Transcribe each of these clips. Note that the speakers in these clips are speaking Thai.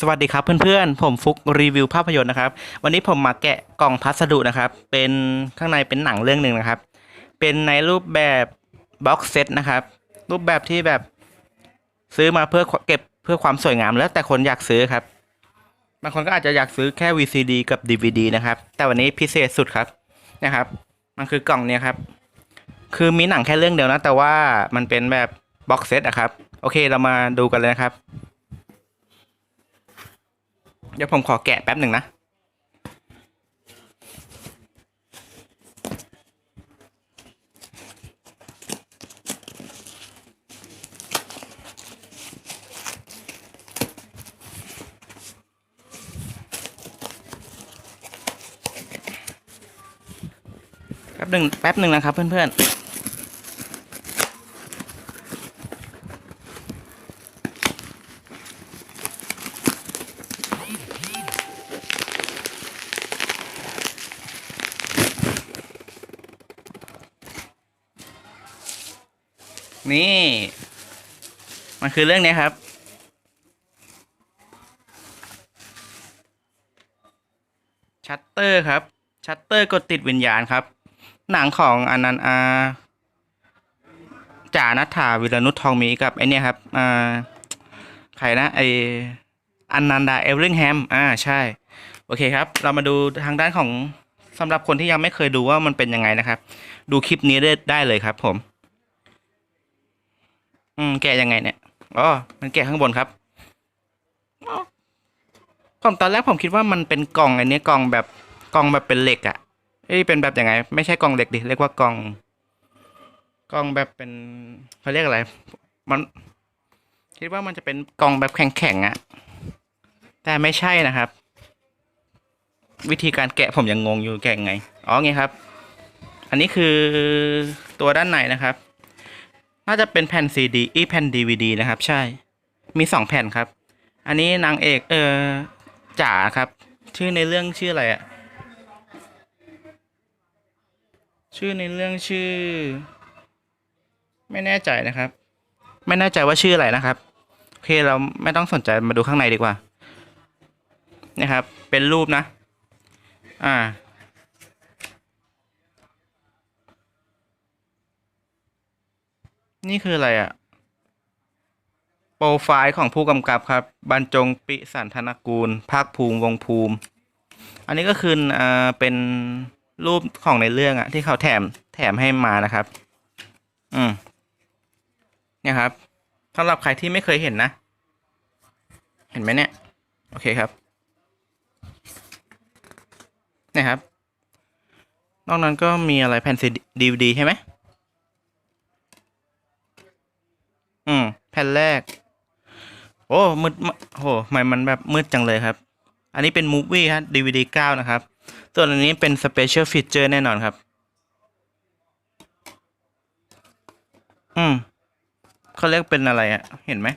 สวัสดีครับเพื่อนๆ ผมฟุกรีวิวภาพยนตร์นะครับ วันนี้ผมมาแกะกล่องพัสดุนะครับ เป็นข้างในเป็นหนังเรื่องหนึ่งนะครับ เป็นในรูปแบบบ็อกเซตนะครับ รูปแบบที่แบบซื้อมาเพื่อเก็บเพื่อความสวยงามแล้วแต่คนอยากซื้อครับ บางคนก็อาจจะอยากซื้อแค่ VCD กับ DVD นะครับ แต่วันนี้พิเศษสุดครับนะครับ มันคือกล่องเนี้ยครับ คือมีหนังแค่เรื่องเดียวนะ แต่ว่ามันเป็นแบบบ็อกเซตอะครับ โอเคเรามาดูกันเลยนะครับ เดี๋ยวผมขอแกะแป๊บหนึ่งนะ แป๊บหนึ่งแป๊บหนึ่งนะครับเพื่อนๆ นี่ มันคือเรื่องนี้ครับ ชัตเตอร์ครับ ชัตเตอร์กดติดวิญญาณครับ หนังของอนันต์อาจ่านัทธาวิรนุชทองมีกับไอเนี่ยครับอ่าใครนะไออันนันดาเอเวอริงแฮมอ่าใช่ โอเคครับ เรามาดูทางด้านของสำหรับคนที่ยังไม่เคยดูว่ามันเป็นยังไงนะครับ ดูคลิปนี้ได้ได้เลยครับผม อืมแกะยังไงเนี่ยอ๋อมันแกะข้างบนครับอ๋อผมตอนแรกผมคิดว่ามันเป็นกล่องอันนี้กล่องแบบกล่องแบบเป็นเหล็กอะเอ้ยเป็นแบบยังไง ไม่ใช่กล่องเหล็กดิเรียกว่ากล่องกล่องแบบเป็นเขาเรียกอะไร มันคิดว่ามันจะเป็นกล่องแบบแข็งๆอะแต่ไม่ใช่นะครับ วิธีการแกะผมยังงงอยู่แกะยังไงอ๋อไงครับ อันนี้คือตัวด้านในนะครับ น่าจะเป็นแผ่นซีดีอีแผ่นดีวดีนะครับ ใช่ มีสองแผ่นครับ อันนี้นางเอกเออจ๋าครับ ชื่อในเรื่องชื่ออะไรอะชื่อในเรื่องชื่อ ไม่แน่ใจนะครับ ไม่แน่ใจว่าชื่ออะไรนะครับโอเคเราไม่ต้องสนใจมาดูข้างในดีกว่านะครับ เป็นรูปนะ อ่า นี่คืออะไรอะ่ะ โปรไฟล์ของผู้กำกับครับ บรรจงปิสันธนกูล ภาคภูมิวงภูมิ อันนี้ก็คืออ่าเป็นรูปของในเรื่องอะที่เขาแถมแถมให้มานะครับ อืม เนี่ยครับสำหรับใครที่ไม่เคยเห็นนะ เห็นไหมเนี่ย โอเคครับเนี่ยครับ นอกนั้นก็มีอะไรแผ่นซีดีวดีใช่ไหม อืม แผ่นแรก โอ้มืดมโหทำไมมันแบบมืดจังเลยครับ อันนี้เป็นมูฟวี่ครับ DVD 9นะครับ ส่วนอันนี้เป็น Special Feature แน่นอนครับ อืมเขาเรียกเป็นอะไรอะเห็นไหม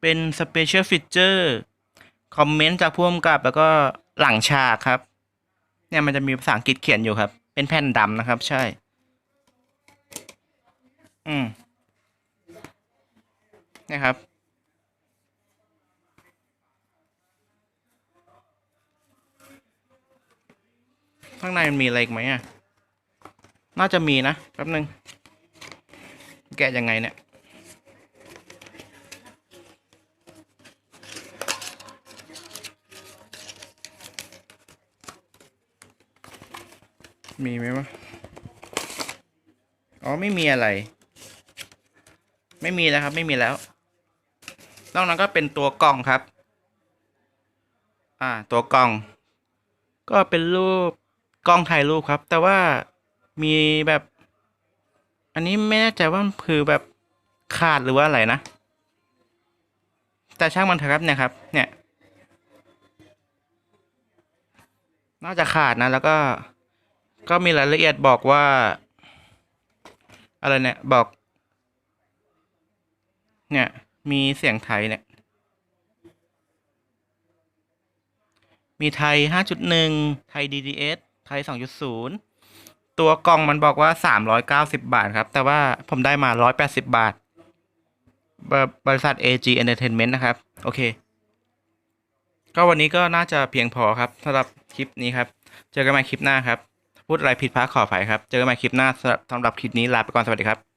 เป็น Special Feature คอมเมนต์จากผู้กำกับแล้วก็หลังฉากครับ เนี่ยมันจะมีภาษาอังกฤษเขียนอยู่ครับ เป็นแผ่นดำนะครับ ใช่ อืมนะครับข้างในมันมีอะไรอีกไหมอะ น่าจะมีนะ แป๊บนึง แกะยังไงเนี่ย มีไหมวะ อ๋อ ไม่มีอะไร ไม่มีแล้วครับ ไม่มีแล้ว นอกนั้นก็เป็นตัวกล่องครับ อ่า ตัวกล่อง ก็เป็นรูปกล้องถ่ายรูปครับ แต่ว่ามีแบบ อันนี้ไม่แน่ใจว่ามันคือแบบขาดหรือว่าอะไรนะ แต่ช่างมันเถอะครับเนี่ยครับ เนี่ย น่าจะขาดนะแล้วก็ ก็มีรายละเอียดบอกว่า อะไรเนี่ย บอก เนี่ย มีเสียงไทยเนี่ย มีไทย 5.1 ไทย DDS ไทย 2.0 ตัวกล่องมันบอกว่า 390 บาทครับ แต่ว่าผมได้มา 180 บาท บริษัท AG Entertainment นะครับ โอเค ก็วันนี้ก็น่าจะเพียงพอครับสำหรับคลิปนี้ครับ เจอกันใหม่คลิปหน้าครับ พูดอะไรผิดพลาดขออภัยครับ เจอกันใหม่คลิปหน้าสำหรับคลิปนี้ลาไปก่อนสวัสดีครับ